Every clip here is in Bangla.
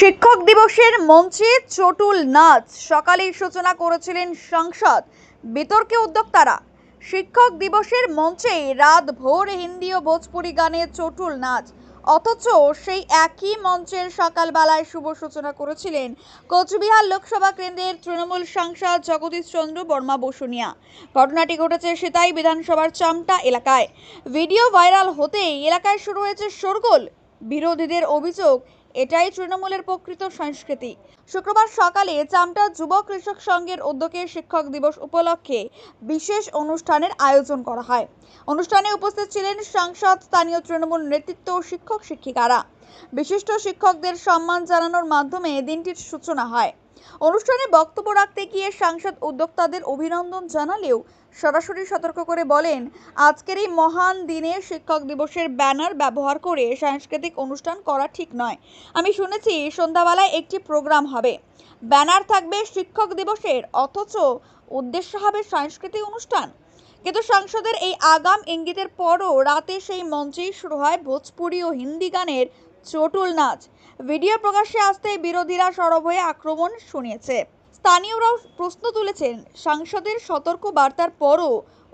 শিক্ষক দিবসের মঞ্চে চটুল নাচ। সকালেই সূচনা করেছিলেন সংসদ, বিতর্কে উদ্যোক্তারা। শিক্ষক দিবসের মঞ্চে রাত ভোর হিন্দি ও ভোজপুরি গানে চটুল নাচ। অথচ সেই একই মঞ্চের সকালবেলায় শুভ সূচনা করেছিলেন কোচবিহার লোকসভা কেন্দ্রের তৃণমূল সাংসদ জগদীশ চন্দ্র বর্মা বসুনিয়া ঘটনাটি ঘটেছে সেতাই বিধানসভার চামটা এলাকায়। ভিডিও ভাইরাল হতেই এলাকায় শুরু হয়েছে শোরগোল। বিরোধীদের অভিযোগ এটাই তৃণমূলের প্রকৃত সংস্কৃতি। শুক্রবার সকালে চামটা যুব কৃষক সংঘের উদ্যোগে শিক্ষক দিবস উপলক্ষে বিশেষ অনুষ্ঠানের আয়োজন করা হয়। অনুষ্ঠানে উপস্থিত ছিলেন সাংসদ, স্থানীয় তৃণমূল নেতৃত্ব ও শিক্ষক শিক্ষিকারা বিশিষ্ট শিক্ষকদের সম্মান জানানোর মাধ্যমে দিনটির সূচনা হয়। অনুষ্ঠানে বক্তব্য রাখতে গিয়ে সাংসদ উদ্যোক্তাদের অভিনন্দন জানালেও সরাসরি সতর্ক করে বলেন, আজকের এই মহান দিনে শিক্ষক দিবসের ব্যানার ব্যবহার করে সাংস্কৃতিক অনুষ্ঠান করা ঠিক নয়। আমি শুনেছি সন্ধ্যাবেলায় একটি প্রোগ্রাম হবে। ব্যানার থাকবে শিক্ষক দিবসের, অথচ উদ্দেশ্য হবে সাংস্কৃতিক অনুষ্ঠান। কিন্তু সাংসদের এই আগাম ইঙ্গিতের পরও রাতে সেই মঞ্চেই শুরু হয় ভোজপুরি ও হিন্দি গানের চটুল নাচ। ভিডিও প্রকাশ্যে আসতেই বিরোধীরা সরব হয়ে আক্রমণ শুনিয়েছে। স্থানীয়রাও প্রশ্ন তুলেছেন, সাংসদের সতর্ক বার্তার পরও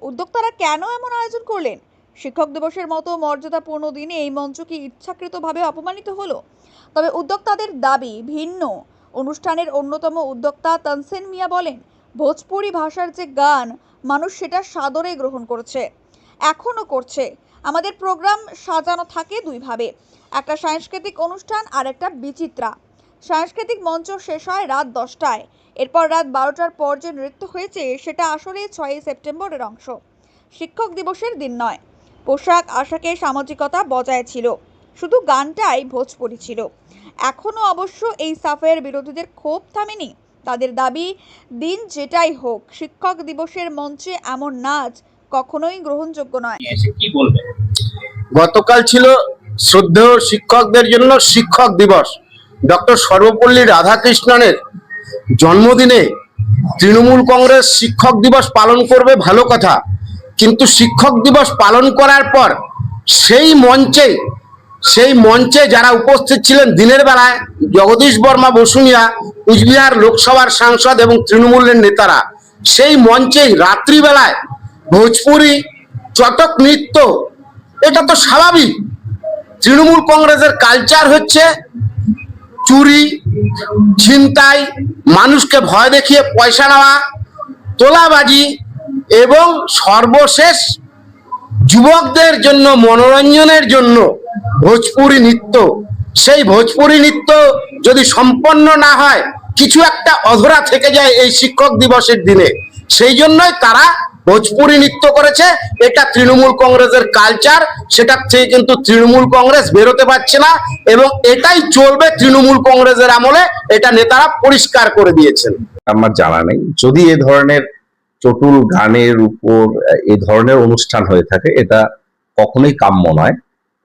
উদ্যোক্তারা কেন এমন আয়োজন করলেন? শিক্ষক দিবসের মতো মর্যাদাপূর্ণ দিনে এই মঞ্চ কি ইচ্ছাকৃতভাবে অপমানিত হলো। তবে উদ্যোক্তাদের দাবি ভিন্ন। অনুষ্ঠানের অন্যতম উদ্যোক্তা তানসেন মিয়া বলেন, ভোজপুরি ভাষার যে গান, মানুষ সেটা সাদরে গ্রহণ করছে। এখনও করছে। আমাদের প্রোগ্রাম সাজানো থাকে দুইভাবে। একটা সাংস্কৃতিক অনুষ্ঠান আর একটা বিচিত্রা। সাংস্কৃতিক মঞ্চ শেষ হয় রাত দশটায়। এরপর রাত বারোটার পর যে নৃত্য হয়েছে সেটা আসলে ছয়ই সেপ্টেম্বরের অংশ। শিক্ষক দিবসের দিন নয়। পোশাক আশাকে সামাজিকতা বজায় ছিল। শুধু গানটাই ভোজপুরি ছিল। এখনও অবশ্য এই সাফের বিরোধীদের ক্ষোভ থামেনি। তাদের দাবি দিন যেটাই হোক শিক্ষক দিবসের মঞ্চে এমন নাচ কখনোই গ্রহণযোগ্য নয়। এসে কি বলবেন গতকাল ছিল শ্রদ্ধেয় শিক্ষকদের জন্য শিক্ষক দিবস। ডক্টর সর্বপল্লী রাধাকৃষ্ণনের জন্মদিনে তৃণমূল কংগ্রেস শিক্ষক দিবস পালন করবে ভালো কথা। কিন্তু শিক্ষক দিবস পালন করার পর সেই মঞ্চে সেই মঞ্চে যারা উপস্থিত ছিলেন দিনের বেলায় জগদীশ বর্মা বসুনিয়া, কুচবিহার লোকসভার সাংসদ এবং তৃণমূলের নেতারা, সেই মঞ্চেই রাত্রিবেলায় ভোজপুরি, চটক নৃত্য, এটা তো স্বাভাবিক। তৃণমূল কংগ্রেসের কালচার হচ্ছে চুরি, ছিনতাই, মানুষকে ভয় দেখিয়ে পয়সা নেওয়া, তোলাবাজি এবং সর্বশেষ যুবকদের জন্য, মনোরঞ্জনের জন্য ভোজপুরি নৃত্য। সেই ভোজপুরি নৃত্য যদি সম্পন্ন না হয়, কিছু একটা অধরা থেকে যায় এই শিক্ষক দিবসের দিনে। সেই জন্যই তারা ভোজপুরি নৃত্য করেছে এটা তৃণমূল কংগ্রেসের কালচার সেটা থেকে কিন্তু তৃণমূল কংগ্রেস বেরোতে পারছে না, এবং এটাই চলবে তৃণমূল কংগ্রেসের আমলে, এটা নেতারা পরিষ্কার করে দিয়েছেন। আমার জানা নেই, যদি এ ধরনের চটুল গানের উপর, এ ধরনের অনুষ্ঠান হয়ে থাকে, এটা কখনোই কাম্য নয়,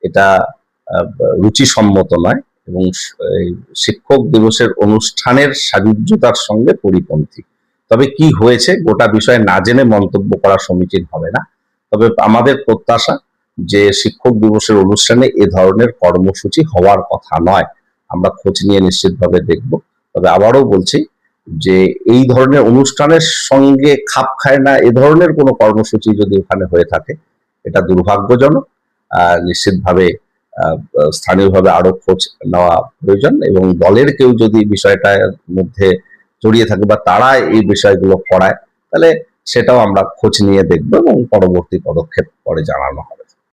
এটা রুচিসম্মত নয়, এবং শিক্ষক দিবসের অনুষ্ঠানের সাযুজ্যতার সঙ্গে পরিপন্থী। তবে কি হয়েছে গোটা বিষয়ে না জেনে মন্তব্য করা সমীচীন হবে না। তবে আমাদের প্রত্যাশা যে শিক্ষক দিবসের অনুষ্ঠানে এ ধরনের কর্মসূচি হওয়ার কথা নয়। আমরা খোঁজ নিয়ে নিশ্চিতভাবে দেখব। তবে আবারও বলছি যে এই ধরনের অনুষ্ঠানের সঙ্গে খাপ খায় না এ ধরনের কোনো কর্মসূচি যদি ওখানে হয়ে থাকে, এটা দুর্ভাগ্যজনক। নিশ্চিতভাবে স্থানীয়ভাবে আরও খোঁজ নেওয়া প্রয়োজন এবং দলের কেউ যদি বিষয়টার মধ্যে জড়িয়ে থাকে বা তারা এই বিষয়গুলো করায় তাহলে সেটাও আমরা খোঁজ নিয়ে দেখব এবং পরবর্তী পদক্ষেপ পরে জানানো হবে।